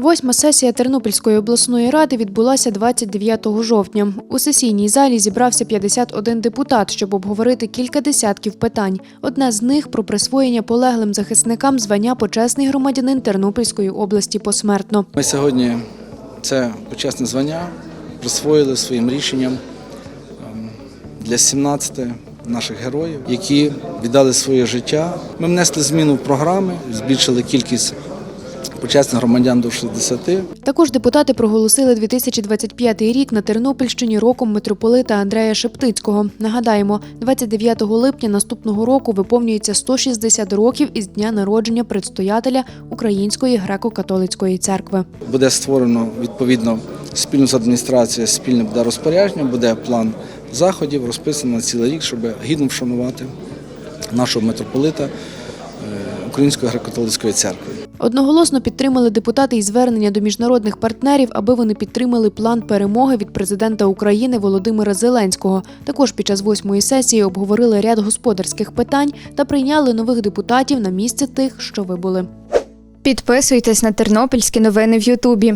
Восьма сесія Тернопільської обласної ради відбулася 29 жовтня. У сесійній залі зібрався 51 депутат, щоб обговорити кілька десятків питань. Одне з них про присвоєння полеглим захисникам звання почесний громадянин Тернопільської області посмертно. Ми сьогодні це почесне звання присвоїли своїм рішенням ем, для 17 наших героїв, які віддали своє життя. Ми внесли зміну в програми, збільшили кількість почесних громадян до 60. Також депутати проголосили 2025 рік на Тернопільщині роком митрополита Андрея Шептицького. Нагадаємо, 29 липня наступного року виповнюється 160 років із дня народження предстоятеля Української греко-католицької церкви. Буде створено відповідно спільно з адміністрацією, спільне буде розпорядження, буде план заходів, розписано на цілий рік, щоб гідно вшанувати нашого митрополита е, Української греко-католицької церкви. Одноголосно підтримали депутати і звернення до міжнародних партнерів, аби вони підтримали план перемоги від президента України Володимира Зеленського. Також під час восьмої сесії обговорили ряд господарських питань та прийняли нових депутатів на місце тих, що вибули. Підписуйтесь на тернопільські новини в Ютубі.